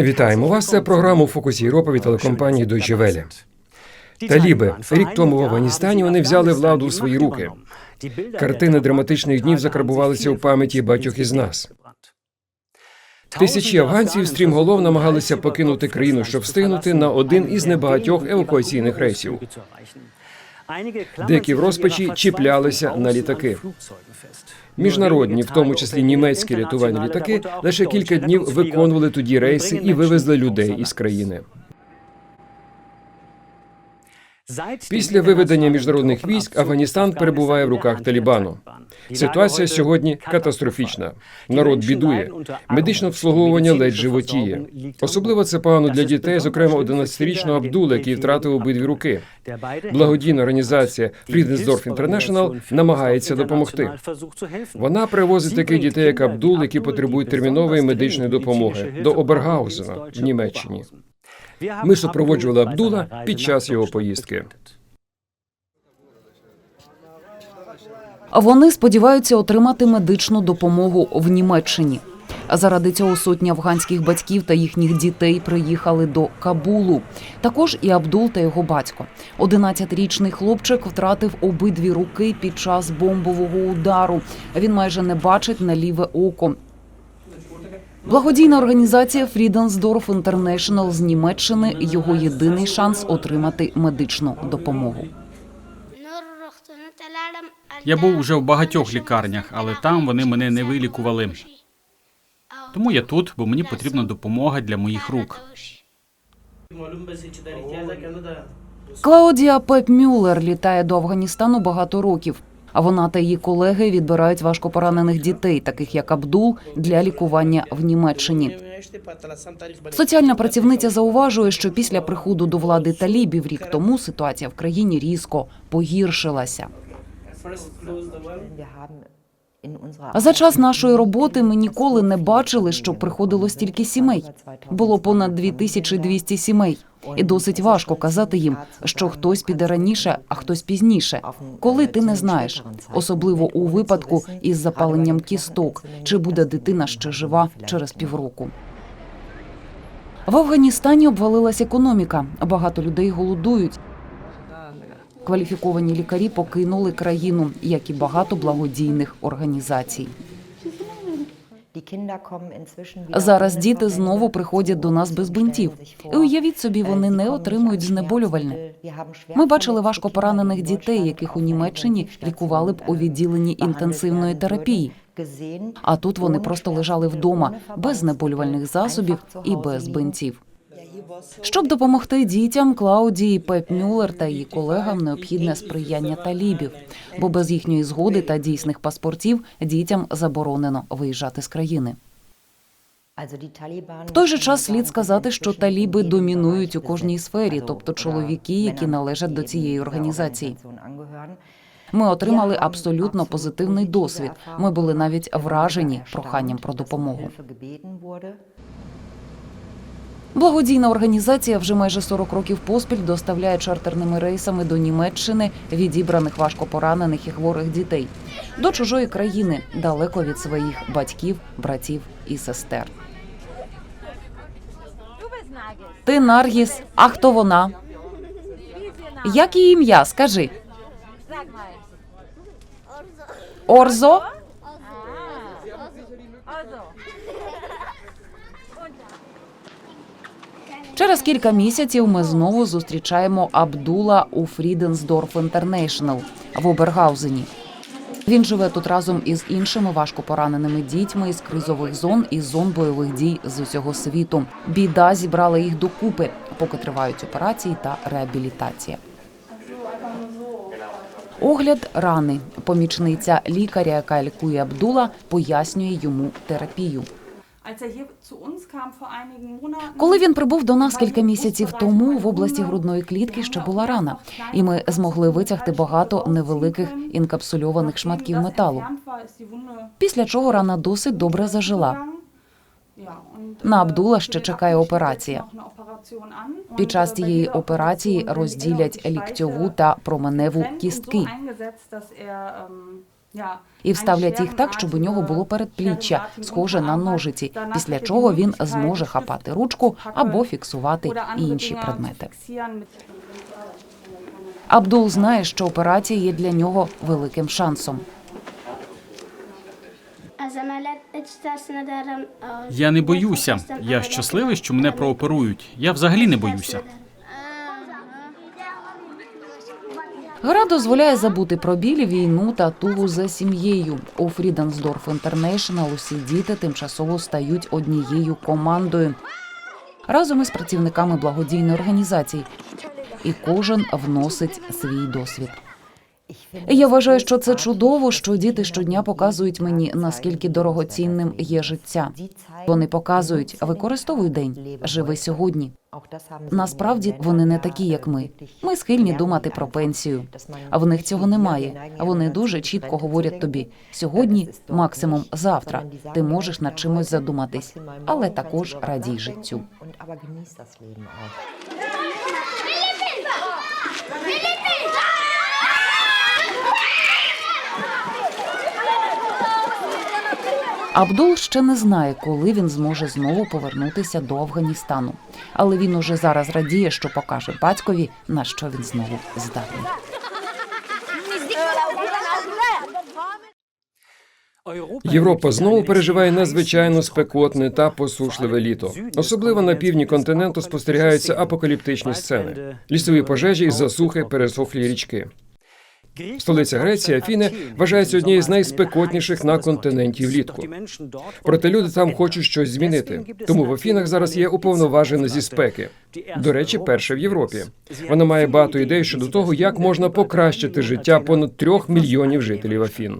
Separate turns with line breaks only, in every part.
Вітаємо вас. Це програма у фокусі Європи від телекомпанії Deutsche Welle. Таліби рік тому в Афганістані вони взяли владу у свої руки. Картини драматичних днів закарбувалися у пам'яті багатьох із нас. Тисячі афганців стрімголов намагалися покинути країну, щоб встигнути на один із небагатьох евакуаційних рейсів.
Деякі в розпачі чіплялися на літаки.
Міжнародні, в тому числі німецькі рятувальні літаки, лише кілька днів виконували тоді рейси і вивезли людей із країни.
Після виведення міжнародних військ Афганістан перебуває в руках Талібану.
Ситуація сьогодні катастрофічна. Народ бідує. Медичне обслуговування ледь животіє. Особливо це погано для дітей, зокрема 11-річного Абдула, який втратив обидві руки. Благодійна організація Friedensdorf International намагається допомогти. Вона привозить таких дітей, як Абдул, які потребують термінової медичної допомоги до Обергаузена в Німеччині.
Ми супроводжували Абдула під час його поїздки.
Вони сподіваються отримати медичну допомогу в Німеччині. Заради цього сотні афганських батьків та їхніх дітей приїхали до Кабулу. Також і Абдул та його батько. 11-річний хлопчик втратив обидві руки під час бомбового удару. Він майже не бачить на ліве око. Благодійна організація Friedensdorf International з Німеччини його єдиний шанс отримати медичну допомогу.
Я був уже в багатьох лікарнях, але там вони мене не вилікували. Тому я тут, бо мені потрібна допомога для моїх рук.
Клаудія Пеп Мюллер літає до Афганістану багато років. А вона та її колеги відбирають важкопоранених дітей, таких як Абдул, для лікування в Німеччині. Соціальна працівниця зауважує, що після приходу до влади талібів рік тому ситуація в країні різко погіршилася. А за час нашої роботи ми ніколи не бачили, що приходило стільки сімей. Було понад 2200 сімей, і досить важко казати їм, що хтось піде раніше, а хтось пізніше. Коли ти не знаєш, особливо у випадку із запаленням кісток, чи буде дитина ще жива через півроку. В Афганістані обвалилась економіка. Багато людей голодують. Кваліфіковані лікарі покинули країну, як і багато благодійних організацій. Зараз діти знову приходять до нас без бинтів. І уявіть собі, вони не отримують знеболювальне. Ми бачили важко поранених дітей, яких у Німеччині лікували б у відділенні інтенсивної терапії. А тут вони просто лежали вдома без знеболювальних засобів і без бинтів. Щоб допомогти дітям, Клаудії Пеп Мюллер та її колегам необхідне сприяння талібів, бо без їхньої згоди та дійсних паспортів дітям заборонено виїжджати з країни. В той же час слід сказати, що таліби домінують у кожній сфері, тобто чоловіки, які належать до цієї організації. Ми отримали абсолютно позитивний досвід. Ми були навіть вражені проханням про допомогу. Благодійна організація вже майже 40 років поспіль доставляє чартерними рейсами до Німеччини відібраних важкопоранених і хворих дітей до чужої країни, далеко від своїх батьків, братів і сестер. Ти Наргіс, а хто вона? Як її ім'я? Скажи. Орзо? Через кілька місяців ми знову зустрічаємо Абдула у Фріденсдорф Інтернейшнл в Обергаузені. Він живе тут разом із іншими важко пораненими дітьми із кризових зон і зон бойових дій з усього світу. Біда зібрала їх докупи, поки тривають операції та реабілітація. Огляд рани. Помічниця лікаря, яка лікує Абдула, пояснює йому терапію. Коли він прибув до нас кілька місяців тому, в області грудної клітки ще була рана, і ми змогли витягти багато невеликих інкапсульованих шматків металу. Після чого рана досить добре зажила. На Абдула ще чекає операція. Під час цієї операції розділять ліктьову та променеву кістки. І вставлять їх так, щоб у нього було передпліччя, схоже на ножиці, після чого він зможе хапати ручку або фіксувати інші предмети. Абдул знає, що операція є для нього великим шансом.
Я не боюся. Я щасливий, що мене прооперують. Я взагалі не боюся.
Гра дозволяє забути про біль, війну та тугу за сім'єю. У Фріденсдорф Інтернешнл усі діти тимчасово стають однією командою разом із працівниками благодійної організації, і кожен вносить свій досвід. Я вважаю, що це чудово, що діти щодня показують мені, наскільки дорогоцінним є життя. Вони показують, використовуй день, живи сьогодні. Насправді вони не такі, як ми. Ми схильні думати про пенсію. А в них цього немає. А вони дуже чітко говорять тобі: сьогодні, максимум завтра, ти можеш над чимось задуматись, але також радій життю. Абдул ще не знає, коли він зможе знову повернутися до Афганістану, але він уже зараз радіє, що покаже батькові, на що він знову здатний.
Європа знову переживає надзвичайно спекотне та посушливе літо. Особливо на півдні континенту спостерігаються апокаліптичні сцени: лісові пожежі засухи, пересохлі річки. Столиця Греції, Афіни, вважається однією з найспекотніших на континенті влітку. Проте люди там хочуть щось змінити. Тому в Афінах зараз є уповноважена зі спеки. До речі, перша в Європі. Вона має багато ідей щодо того, як можна покращити життя понад трьох мільйонів жителів Афін.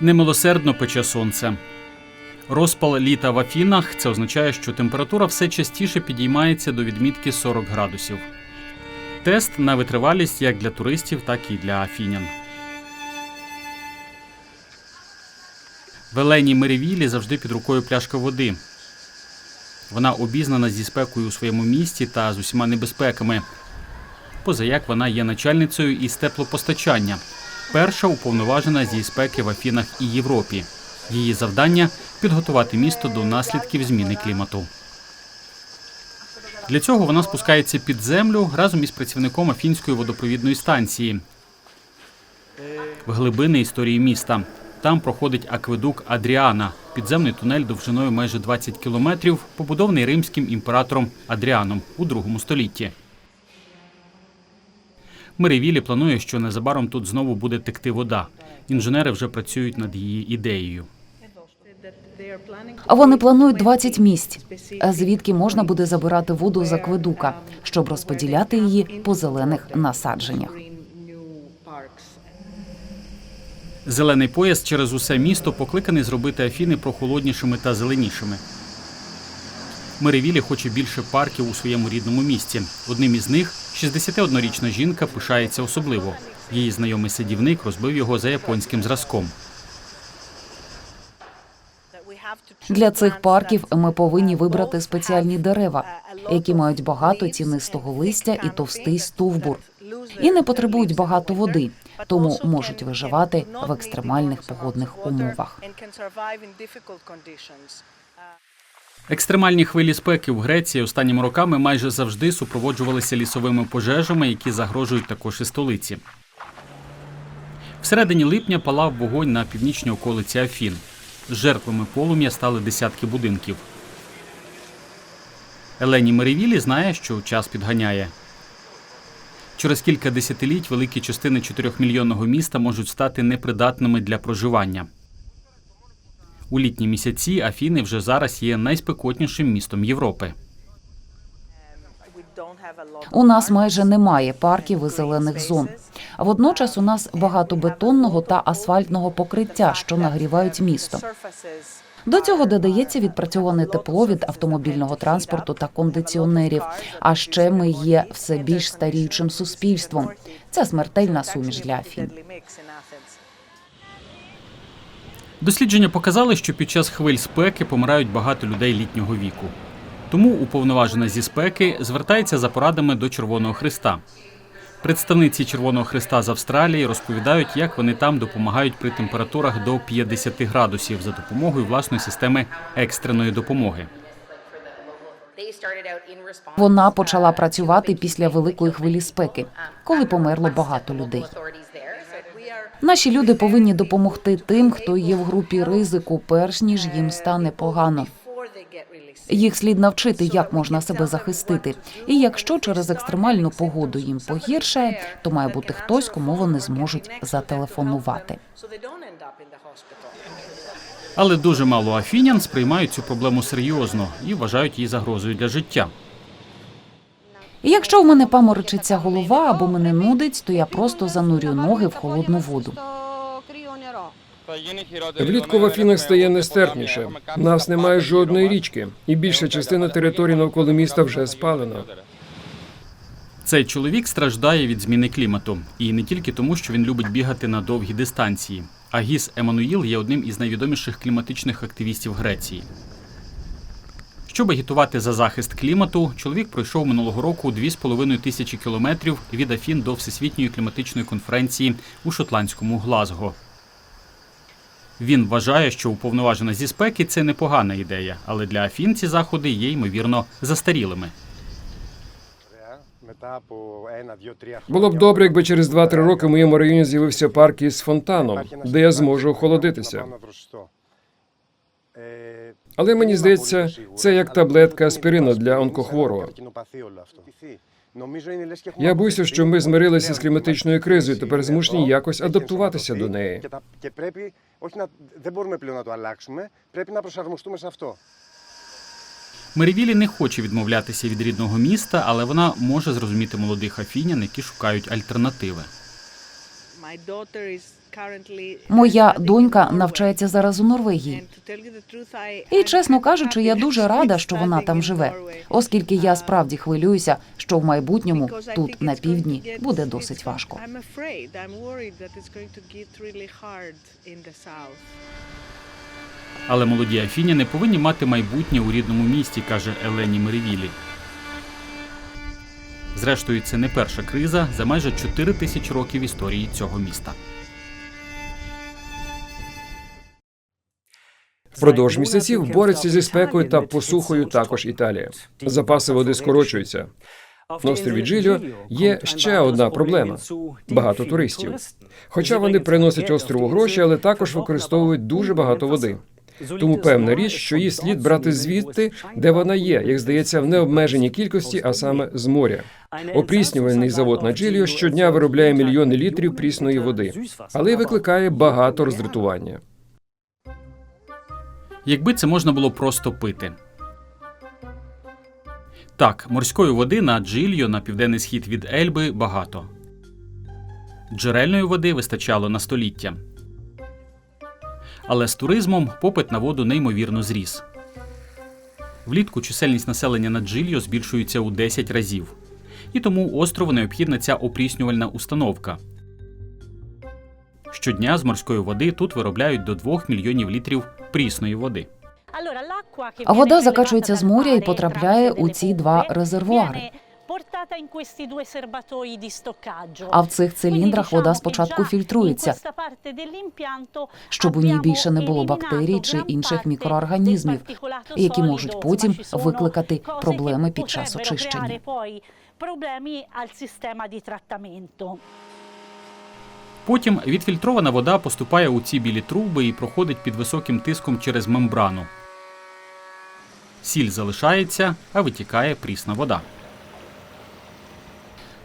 Немилосердно пече сонце. Розпал літа в Афінах це означає, що температура все частіше підіймається до відмітки 40 градусів. Тест на витривалість як для туристів, так і для афінян. В Елені Меревілі завжди під рукою пляшка води. Вона обізнана зі спекою у своєму місті та з усіма небезпеками. Позаяк вона є начальницею із теплопостачання, перша уповноважена зі спеки в Афінах і Європі. Її завдання підготувати місто до наслідків зміни клімату. Для цього вона спускається під землю разом із працівником Афінської водопровідної станції в глибини історії міста. Там проходить акведук Адріана, підземний тунель довжиною майже 20 кілометрів, побудований римським імператором Адріаном у другому столітті. Меревілі планує, що незабаром тут знову буде текти вода. Інженери вже працюють над її ідеєю.
Вони планують 20 місць, звідки можна буде забирати воду з акведука, щоб розподіляти її по зелених насадженнях.
Зелений пояс через усе місто покликаний зробити Афіни прохолоднішими та зеленішими. Меревілі хоче більше парків у своєму рідному місті. Одним із них 61-річна жінка пишається особливо. Її знайомий садівник розбив його за японським зразком.
Для цих парків ми повинні вибрати спеціальні дерева, які мають багато цінистого листя і товстий стовбур, і не потребують багато води, тому можуть виживати в екстремальних погодних умовах.
Екстремальні хвилі спеки в Греції останніми роками майже завжди супроводжувалися лісовими пожежами, які загрожують також і столиці. Всередині липня палав вогонь на північній околиці Афін. Жертвами полум'я стали десятки будинків. Елені Меревілі знає, що час підганяє. Через кілька десятиліть великі частини чотирьохмільйонного міста можуть стати непридатними для проживання. У літні місяці Афіни вже зараз є найспекотнішим містом Європи.
У нас майже немає парків і зелених зон. А водночас у нас багато бетонного та асфальтного покриття, що нагрівають місто. До цього додається відпрацьоване тепло від автомобільного транспорту та кондиціонерів. А ще ми є все більш старіючим суспільством. Це смертельна суміш для Афін.
Дослідження показали, що під час хвиль спеки помирають багато людей літнього віку. Тому уповноважена зі спеки звертається за порадами до Червоного Христа. Представниці Червоного Христа з Австралії розповідають, як вони там допомагають при температурах до 50 градусів за допомогою власної системи екстреної допомоги.
Вона почала працювати після великої хвилі спеки, коли померло багато людей. Наші люди повинні допомогти тим, хто є в групі ризику, перш ніж їм стане погано. Їх слід навчити, як можна себе захистити. І якщо через екстремальну погоду їм погіршає, то має бути хтось, кому вони зможуть зателефонувати.
Але дуже мало афінян сприймають цю проблему серйозно і вважають її загрозою для життя.
І якщо в мене паморочиться голова або мене нудить, то я просто занурю ноги в холодну воду.
Влітку в Афінах стає нестерпніше. Нас немає жодної річки, і більша частина території навколо міста вже спалена.
Цей чоловік страждає від зміни клімату, і не тільки тому, що він любить бігати на довгі дистанції. Агіс Еммануїл є одним із найвідоміших кліматичних активістів Греції. Щоб агітувати за захист клімату, чоловік пройшов минулого року 2,5 тисячі кілометрів від Афін до Всесвітньої кліматичної конференції у шотландському Глазго. Він вважає, що уповноважена зі спеки це непогана ідея, але для Афін ці заходи є ймовірно застарілими.
Було б добре, якби через 2-3 роки в моєму районі з'явився парк із фонтаном, де я зможу охолодитися. Але мені здається, це як таблетка аспірину для онкохворого. Я боюся, що ми змирилися з кліматичною кризою. Тепер змушені якось адаптуватися до неї.
Мерівілі не хоче відмовлятися від рідного міста, але вона може зрозуміти молодих афінян, які шукають альтернативи.
Моя донька навчається зараз у Норвегії. І чесно кажучи, я дуже рада, що вона там живе, оскільки я справді хвилююся, що в майбутньому тут на півдні буде досить важко.
Але молоді афіняни повинні мати майбутнє у рідному місті, каже Елені Меревілі. Зрештою, це не перша криза за майже 4 тисячі років історії цього міста.
Впродовж місяців бореться зі спекою та посухою також Італія. Запаси води скорочуються.
На острові Джиліо
є ще одна проблема багато туристів. Хоча вони приносять острову гроші, але також використовують дуже багато води. Тому певна річ, що її слід брати звідти, де вона є, як здається, в необмеженій кількості, а саме з моря. Опріснювальний завод на Джиліо щодня виробляє мільйони літрів прісної води, але й викликає багато роздратування.
Якби це можна було просто пити. Так, морської води на Джилью на південний схід від Ельби багато. Джерельної води вистачало на століття. Але з туризмом попит на воду неймовірно зріс. Влітку чисельність населення на Джилью збільшується у 10 разів. І тому острову необхідна ця опріснювальна установка. Щодня з морської води тут виробляють до 2 мільйонів літрів прісної води.
А вода закачується з моря і потрапляє у ці два резервуари. А в цих циліндрах вода спочатку фільтрується, щоб у ній більше не було бактерій чи інших мікроорганізмів, які можуть потім викликати проблеми під час очищення.
Потім відфільтрована вода поступає у ці білі труби і проходить під високим тиском через мембрану. Сіль залишається, а витікає прісна вода.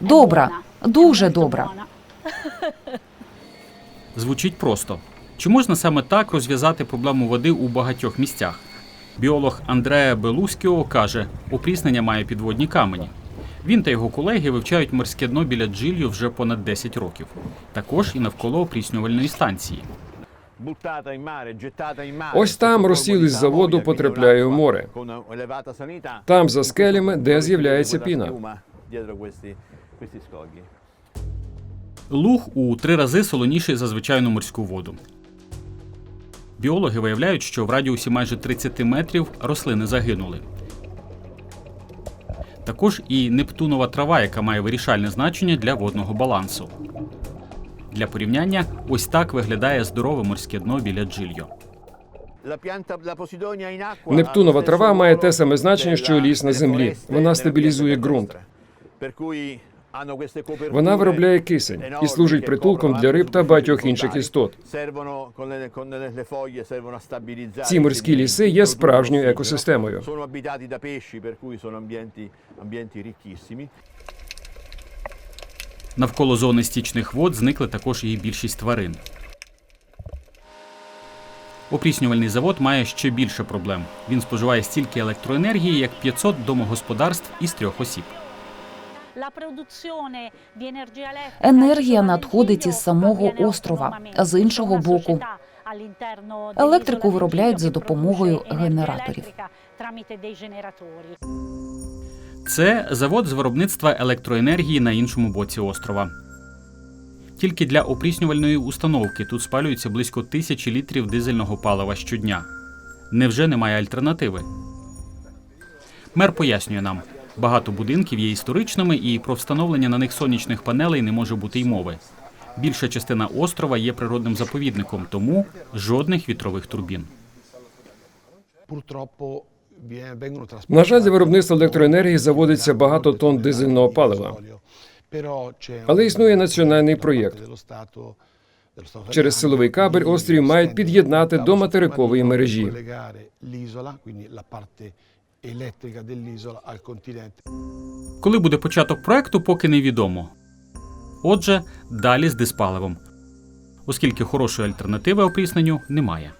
Добра, дуже добра.
Звучить просто. Чи можна саме так розв'язати проблему води у багатьох місцях? Біолог Андреа Белускіо каже, опріснення має підводні камені. Він та його колеги вивчають морське дно біля Джилью вже понад 10 років. Також і навколо опріснювальної станції.
Ось там розсіл із заводу потрапляє в море. Там за скелями, де з'являється піна.
Луг у три рази солоніший за звичайну морську воду. Біологи виявляють, що в радіусі майже 30 метрів рослини загинули. Також і нептунова трава, яка має вирішальне значення для водного балансу. Для порівняння, ось так виглядає здорове морське дно біля Джильо.
Нептунова трава має те саме значення, що ліс на землі. Вона стабілізує ґрунт. Вона виробляє кисень і служить притулком для риб та багатьох інших істот. Ці морські ліси є справжньою екосистемою.
Навколо зони стічних вод зникли також і більшість тварин. Опріснювальний завод має ще більше проблем. Він споживає стільки електроенергії, як 500 домогосподарств із трьох осіб.
Енергія надходить із самого острова, а з іншого боку електрику виробляють за допомогою генераторів.
Це завод з виробництва електроенергії на іншому боці острова. Тільки для опріснювальної установки тут спалюється близько тисячі літрів дизельного палива щодня. Невже немає альтернативи? Мер пояснює нам: багато будинків є історичними, і про встановлення на них сонячних панелей не може бути й мови. Більша частина острова є природним заповідником, тому жодних вітрових турбін.
На жаль, для виробництва електроенергії заводиться багато тонн дизельного палива. Але існує національний проєкт. Через силовий кабель острів мають під'єднати до материкової мережі.
Коли буде початок проекту, поки невідомо. Отже, далі з диспаливом, оскільки хорошої альтернативи опрісненню немає.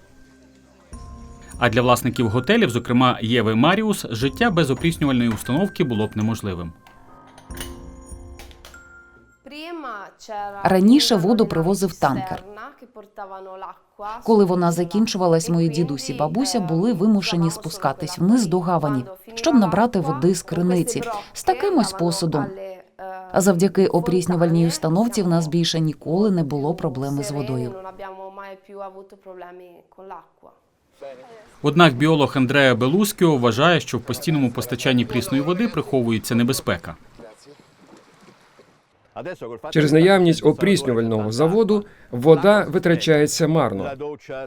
А для власників готелів, зокрема Єви Маріус, життя без опріснювальної установки було б неможливим.
Раніше воду привозив танкер. Коли вона закінчувалась, мої дідусь і бабуся були вимушені спускатись вниз до гавані, щоб набрати води з криниці з таким ось посудом. А завдяки опріснювальній установці в нас більше ніколи не було проблеми з водою.
Однак біолог Андреа Белускіо вважає, що в постійному постачанні прісної води приховується небезпека.
Через наявність опріснювального заводу вода витрачається марно.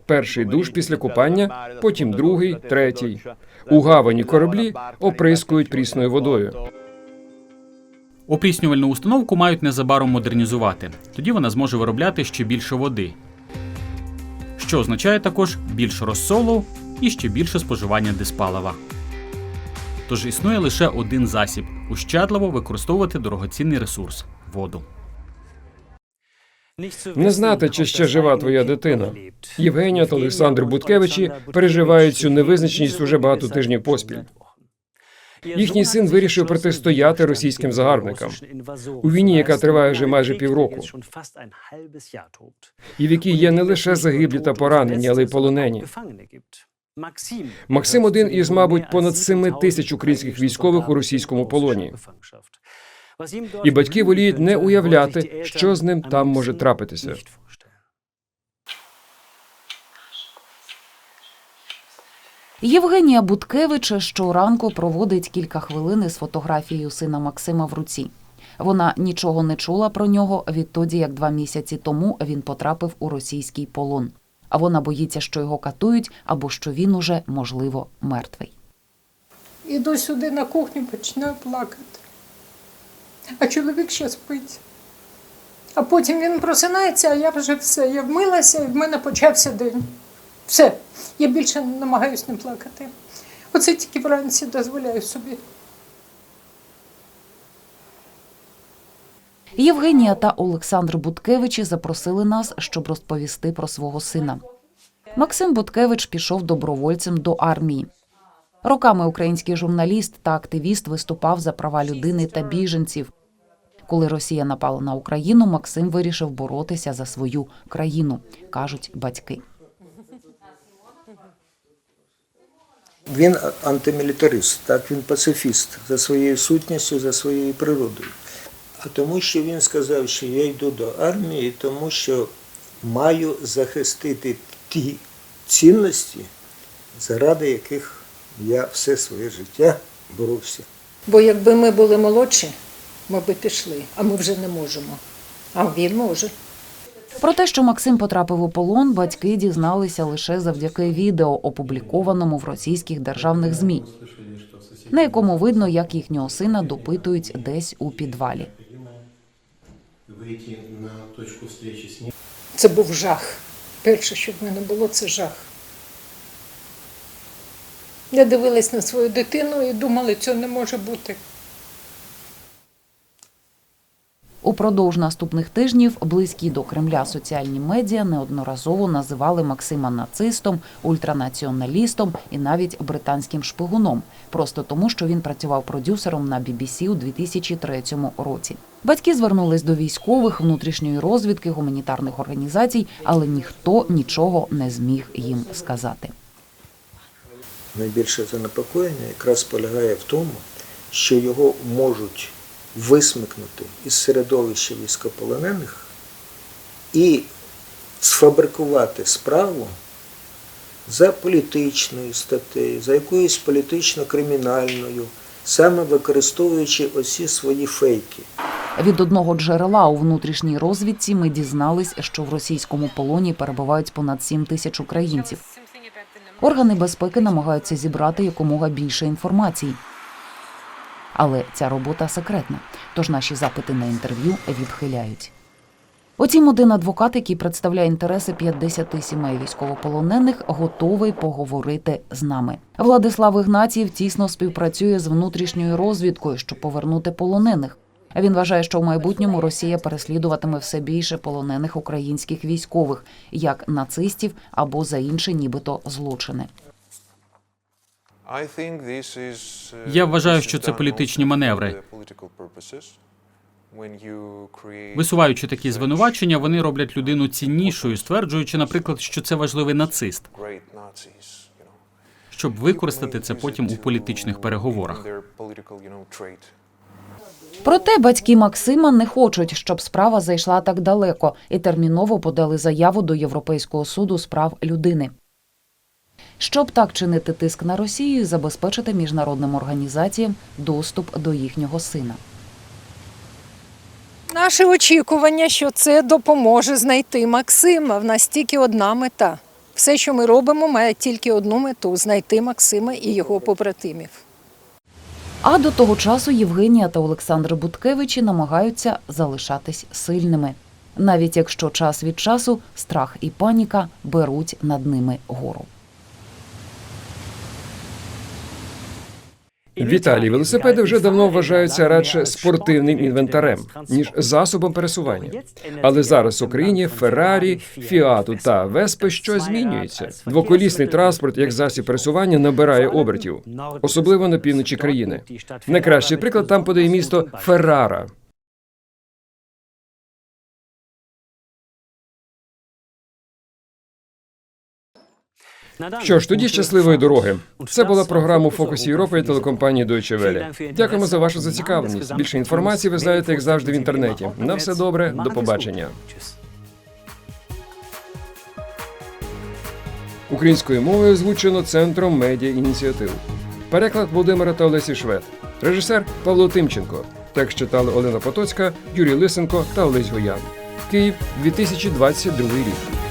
Перший душ після купання, потім другий, третій. У гавані кораблі оприскують прісною водою.
Опріснювальну установку мають незабаром модернізувати. Тоді вона зможе виробляти ще більше води, що означає також більше розсолу і ще більше споживання диспалива. Тож існує лише один засіб ущадливо використовувати дорогоцінний ресурс воду.
Не знати, чи ще жива твоя дитина. Євгенія та Олександр Буткевичі переживають цю невизначеність уже багато тижнів поспіль. Їхній син вирішив протистояти російським загарбникам у війні, яка триває вже майже півроку, і в якій є не лише загиблі та поранені, але й полонені. Максим один із, мабуть, понад семи тисяч українських військових у російському полоні. І батьки воліють не уявляти, що з ним там може трапитися.
Євгенія Буткевич щоранку проводить кілька хвилин із фотографією сина Максима в руці. Вона нічого не чула про нього відтоді, як два місяці тому він потрапив у російський полон. А вона боїться, що його катують або що він уже, можливо, мертвий.
Іду сюди на кухню, починаю плакати. А чоловік ще спить. А потім він просинається, а я вже все. Я вмилася, і в мене почався день. Все. Я більше не намагаюся не плакати. Оце тільки вранці дозволяю собі.
Євгенія та Олександр Буткевичі запросили нас, щоб розповісти про свого сина. Максим Буткевич пішов добровольцем до армії. Роками український журналіст та активіст виступав за права людини та біженців. Коли Росія напала на Україну, Максим вирішив боротися за свою країну, кажуть батьки.
Він антимілітарист, так він пацифіст за своєю сутністю, за своєю природою. А тому, що він сказав, що я йду до армії, тому що маю захистити ті цінності, заради яких я все своє життя боровся.
Бо якби ми були молодші, ми би пішли, а ми вже не можемо. А він може.
Про те, що Максим потрапив у полон, батьки дізналися лише завдяки відео, опублікованому в російських державних змі, на якому видно, як їхнього сина допитують десь у підвалі.
Це був жах. Перше, що в мене було, це жах. Я дивилась на свою дитину і думала, цього не може бути.
Упродовж наступних тижнів близькі до Кремля соціальні медіа неодноразово називали Максима нацистом, ультранаціоналістом і навіть британським шпигуном, просто тому, що він працював продюсером на BBC у 2003 році. Батьки звернулись до військових, внутрішньої розвідки, гуманітарних організацій, але ніхто нічого не зміг їм сказати.
Найбільше занепокоєння якраз полягає в тому, що його можуть висмикнути із середовища військополонених і сфабрикувати справу за політичною статтею, за якоюсь політично-кримінальною, саме використовуючи оці свої фейки.
Від одного джерела у внутрішній розвідці ми дізнались, що в російському полоні перебувають понад 7 тисяч українців. Органи безпеки намагаються зібрати якомога більше інформації. Але ця робота секретна, тож наші запити на інтерв'ю відхиляють. Утім, один адвокат, який представляє інтереси 50 сімей військовополонених, готовий поговорити з нами. Владислав Ігнатієв тісно співпрацює з внутрішньою розвідкою, щоб повернути полонених. Він вважає, що в майбутньому Росія переслідуватиме все більше полонених українських військових, як нацистів або за інші, нібито злочини.
Я вважаю, що це політичні маневри. Висуваючи такі звинувачення, вони роблять людину ціннішою, стверджуючи, наприклад, що це важливий нацист, щоб використати це потім у політичних переговорах.
Проте батьки Максима не хочуть, щоб справа зайшла так далеко, і терміново подали заяву до Європейського суду з прав людини. Щоб так чинити тиск на Росію і забезпечити міжнародним організаціям доступ до їхнього сина.
Наше очікування, що це допоможе знайти Максима. В нас тільки одна мета. Все, що ми робимо, має тільки одну мету знайти Максима і його побратимів.
А до того часу Євгенія та Олександр Буткевичі намагаються залишатись сильними, навіть якщо час від часу страх і паніка беруть над ними гору.
Віталій, велосипеди вже давно вважаються радше спортивним інвентарем, ніж засобом пересування. Але зараз в Україні Феррарі, Фіату та Веспи що змінюється. Двоколісний транспорт як засіб пересування набирає обертів, особливо на півночі країни. Найкращий приклад там подає місто Феррара. Що ж, тоді щасливої дороги. Це була програма у фокусі Європи і телекомпанії Deutsche Welle. Дякуємо за вашу зацікавленість. Більше інформації ви знаєте, як завжди, в інтернеті. На все добре, до побачення. Українською мовою озвучено Центром медіа ініціатив. Переклад Володимира та Олесі Швед. Режисер Павло Тимченко. Текст читали Олена Потоцька, Юрій Лисенко та Олесь Гоян. Київ, 2022 рік.